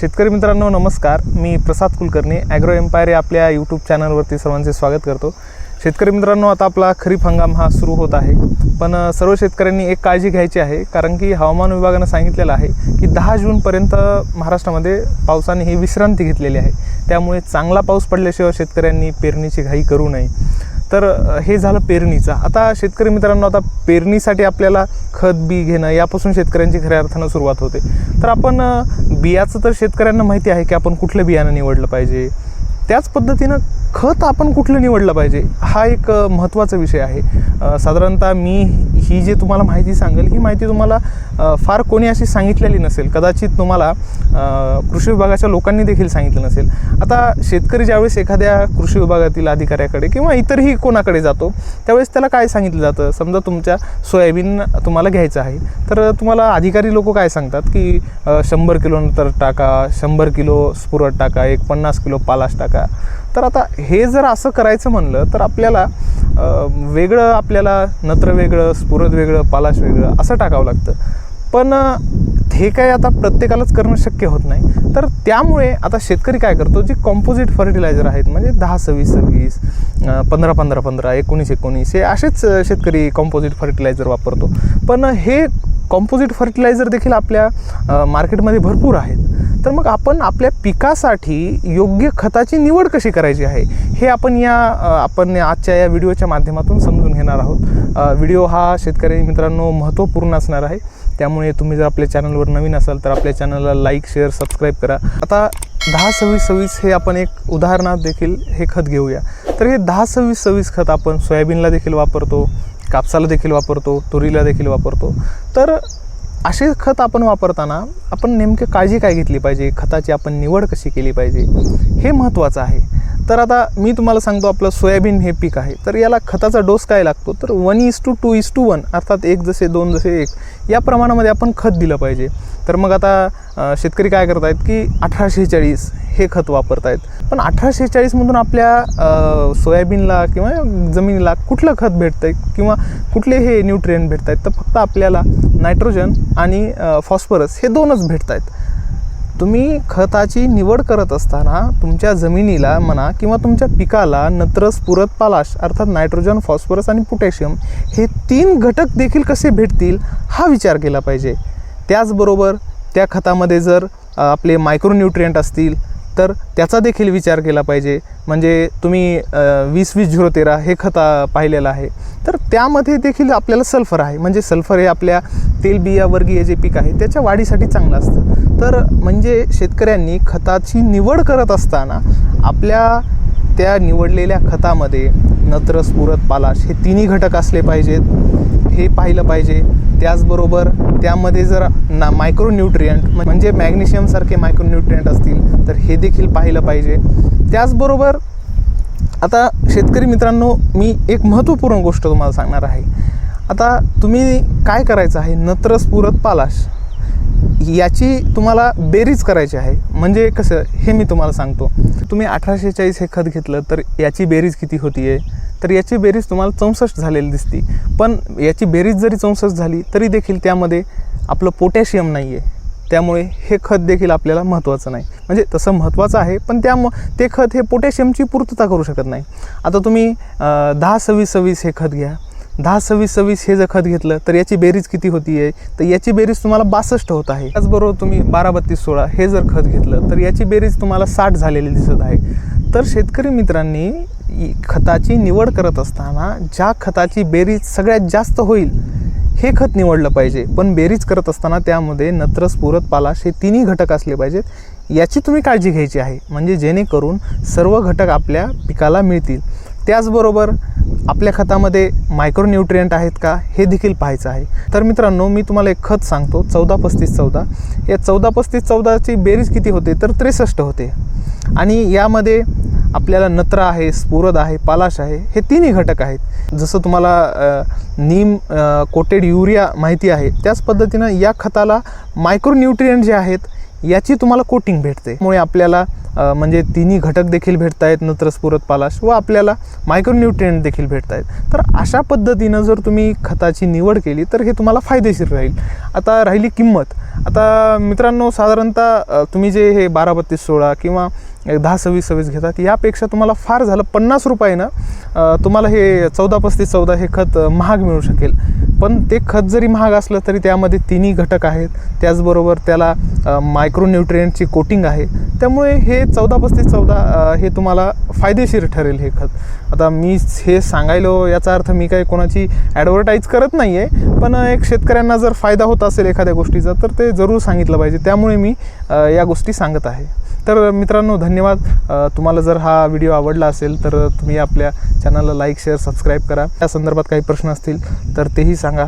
शेतकरी मित्रांनो नमस्कार. मी प्रसाद कुलकर्णी ॲग्रो एम्पायर या आपल्या यूट्यूब चॅनलवरती सर्वांचे स्वागत करतो. शेतकरी मित्रांनो आता आपला खरीप हंगाम हा सुरू होत आहे. पण सर्व शेतकऱ्यांनी एक काळजी घ्यायची आहे कारण की हवामान विभागानं सांगितलेलं आहे की दहा जूनपर्यंत महाराष्ट्रामध्ये पावसाने ही विश्रांती घेतलेली आहे. त्यामुळे चांगला पाऊस पडल्याशिवाय शेतकऱ्यांनी पेरणीची घाई करू नये. तर हे झालं पेरणीचं. आता शेतकरी मित्रांनो आता पेरणीसाठी आपल्याला खत बी घेणं यापासून शेतकऱ्यांची खऱ्या अर्थानं सुरुवात होते. तर आपण बियाचं तर शेतकऱ्यांना माहिती आहे की आपण कुठलं बियाणं निवडलं पाहिजे? त्याच पद्धतीनं खत आपण कुठलं निवडलं पाहिजे हा एक महत्त्वाचा विषय आहे. साधारणतः मी ही जी तुम्हाला माहिती सांगेल ही माहिती तुम्हाला फार कोणी अशी सांगितलेली नसेल. कदाचित तुम्हाला कृषी विभागाच्या लोकांनी देखील सांगितलं नसेल. आता शेतकरी ज्यावेळेस एखाद्या कृषी विभागातील अधिकाऱ्याकडे किंवा इतरही कोणाकडे जातो त्यावेळेस त्याला काय सांगितलं जातं? समजा तुमच्या सोयाबीन तुम्हाला घ्यायचं आहे तर तुम्हाला अधिकारी लोक काय सांगतात की शंभर किलो नंतर टाका शंभर किलो स्फुरट टाका एक पन्नास किलो पालाश टाका? तर आता हे जर असं करायचं म्हणलं तर आपल्याला वेगळं आपल्याला नत्र वेगळं स्फुरद वेगळं पालाश वेगळं असं टाकावं लागतं. पण हे काय आता प्रत्येकालाच करणं शक्य होत नाही. तर त्यामुळे आता शेतकरी काय करतो जे कॉम्पोजिट फर्टिलायझर आहेत म्हणजे दहा सव्वीस सव्वीस पंधरा पंधरा पंधरा एकोणीस एकोणीस हे असेच शेतकरी कॉम्पोजिट फर्टिलायझर वापरतो. पण हे कॉम्पोजिट फर्टिलायझर देखील आपल्या मार्केटमध्ये भरपूर आहेत. तर मग आपण आपल्या पिकासाठी योग्य खताची निवड कशी करायची आहे? हे आपण या आपण आजच्या या व्हिडिओच्या माध्यमातून समजून घेणार आहोत. व्हिडिओ हा शेतकरी मित्रांनो महत्त्वपूर्ण असणार आहे. त्यामुळे तुम्ही जर आपल्या चॅनलवर नवीन असाल तर आपल्या चॅनलला लाईक शेअर सबस्क्राईब करा. आता दहा सव्वीस सव्वीस हे आपण एक उदाहरणात देखील हे खत घेऊया. तर हे दहा सव्वीस सव्वीस खत आपण सोयाबीनला देखील वापरतो कापसाला देखील वापरतो तुरीला देखील वापरतो. तर असे खत आपण वापरताना आपण नेमकं काळजी काय घेतली पाहिजे? खताची आपण निवड कशी केली पाहिजे? हे महत्त्वाचं आहे. तर आता मी तुम्हाला सांगतो आपलं सोयाबीन हे पीक आहे. तर याला खताचा डोस काय लागतो? तर one is to two two is to अर्थात एक जसे दोन जसे एक या प्रमाणामध्ये आपण खत दिलं पाहिजे. तर मग आता शेतकरी काय करत आहेत की अठराशे चाळीस हे खत वापरत आहेत पण अठराशे चाळीसमधून आपल्या सोयाबीनला किंवा जमिनीला कुठलं खत भेटतं आहे किंवा कुठले हे न्यूट्रियन भेटत आहेत तर फक्त आपल्याला नायट्रोजन आणि फॉस्फरस हे दोनच भेटत आहेत तुम्ही खताची निवड करत असताना तुमच्या जमिनीला म्हणा किंवा तुमच्या पिकाला नत्र पुरत पालाश अर्थात नायट्रोजन फॉस्फरस आणि पोटॅशियम हे तीन घटक देखील कसे भेटतील हा विचार केला पाहिजे. त्याचबरोबर त्या खतामध्ये जर आपले मायक्रोन्यूट्रियंट असतील तर त्याचा देखील विचार केला पाहिजे. म्हणजे तुम्ही वीस वीस झिरो तेरा हे खत पाहिलेलं आहे. तर त्यामध्ये देखील आपल्याला सल्फर आहे. म्हणजे सल्फर हे आपल्या तेलबियावर्गीय जे पीक आहे त्याच्या वाढीसाठी चांगलं असतं. तर म्हणजे शेतकऱ्यांनी खताची निवड करत असताना आपल्या त्या निवडलेल्या खतामध्ये नत्र स्फुरत पालाश हे तिन्ही घटक असले पाहिजेत. हे पाहिलं पाहिजे. त्याचबरोबर त्यामध्ये जर ना मायक्रोन्यूट्रियंट म्हणजे मॅग्नेशियमसारखे मायक्रोन्यूट्रियंट असतील तर हे देखील पाहिलं पाहिजे. त्याचबरोबर आता शेतकरी मित्रांनो मी एक महत्त्वपूर्ण गोष्ट तुम्हाला सांगणार आहे. आता तुम्ही काय करायचं आहे? नत्रस पुरत पालाश. याची तुम्हाला बेरीज करायची आहे. म्हणजे कसं? हे मी तुम्हाला सांगतो. तुम्ही अठराशे चाळीस हे खत घेतलं तर याची बेरीज किती होती आहे तर याची बेरीज तुम्हाला चौसष्ट झालेली दिसती. पण याची बेरीज जरी चौसष्ट झाली तरी देखील त्यामध्ये आपलं पोटॅशियम नाही आहे त्यामुळे हे खत देखील आपल्याला महत्त्वाचं नाही. म्हणजे तसं महत्त्वाचं आहे पण त्या ते खत हे पोटॅशियमची पूर्तता करू शकत नाही. आता तुम्ही दहा सव्वीस सव्वीस हे खत घ्या. दहा सव्वीस सव्वीस हे जर खत घेतलं तर याची बेरीज किती होती आहे? तर याची बेरीज तुम्हाला बासष्ट होत आहे. त्याचबरोबर तुम्ही बारा बत्तीस सोळा हे जर खत घेतलं तर याची बेरीज तुम्हाला साठ झालेली दिसत आहे. तर शेतकरी मित्रांनी खताची निवड करत असताना ज्या खताची बेरीज सगळ्यात जास्त होईल हे खत निवडलं पाहिजे. पण बेरीज करत असताना त्यामध्ये नत्र पुरत पालाश हे तिन्ही घटक असले पाहिजेत. याची तुम्ही काळजी घ्यायची आहे. म्हणजे जेणेकरून सर्व घटक आपल्या पिकाला मिळतील. त्याचबरोबर आपल्या खतामध्ये मायक्रोन्यूट्रियंट आहेत का हे देखील पाहायचं आहे. तर मित्रांनो मी तुम्हाला एक खत सांगतो चौदा पस्तीस चौदा. या चौदा पस्तीस चौदाची बेरीज किती होते? तर त्रेसष्ट होते. आणि यामध्ये आपल्याला नत्र आहे स्फुरद आहे पालाश आहे हे तिन्ही घटक आहेत. जसं तुम्हाला नीम कोटेड युरिया माहिती आहे त्याच पद्धतीनं या खताला मायक्रोन्यूट्रियंट जे आहेत याची तुम्हाला कोटिंग भेटते. त्यामुळे आपल्याला म्हणजे तिन्ही घटक देखील भेटत आहेत नत्रस्फुरत पालाश व आपल्याला मायक्रोन्यूट्रिएंट देखील भेटत आहेत. तर अशा पद्धतीनं जर तुम्ही खताची निवड केली तर हे तुम्हाला फायदेशीर राहील. आता राहिली किंमत. आता मित्रांनो साधारणतः तुम्ही जे हे बारा बत्तीस सोळा किंवा एक दहा सव्वीस सव्वीस घेतात. यापेक्षा तुम्हाला फार झालं पन्नास रुपयानं तुम्हाला हे चौदा पस्तीस चौदा हे खत महाग मिळू शकेल. पण ते खत जरी महाग असलं तरी त्यामध्ये तिन्ही घटक आहेत. त्याचबरोबर त्याला मायक्रोन्यूट्रियंटची कोटिंग आहे. त्यामुळे हे चौदा पस्तीस चौदा हे तुम्हाला फायदेशीर ठरेल हे खत. आता मी हे सांगायलो याचा अर्थ मी काही कोणाची ॲडव्हर्टाईज करत नाही आहे पण एक शेतकऱ्यांना जर फायदा होत असेल एखाद्या गोष्टीचा तर ते जरूर सांगितलं पाहिजे. त्यामुळे मी या गोष्टी सांगत आहे. तर मित्रांनो धन्यवाद. तुम्हाला जर हा व्हिडिओ आवडला असेल तर तुम्ही आपल्या चॅनलला लाईक शेअर सबस्क्राईब करा. त्या संदर्भात काही प्रश्न असतील तर तेही सांगा.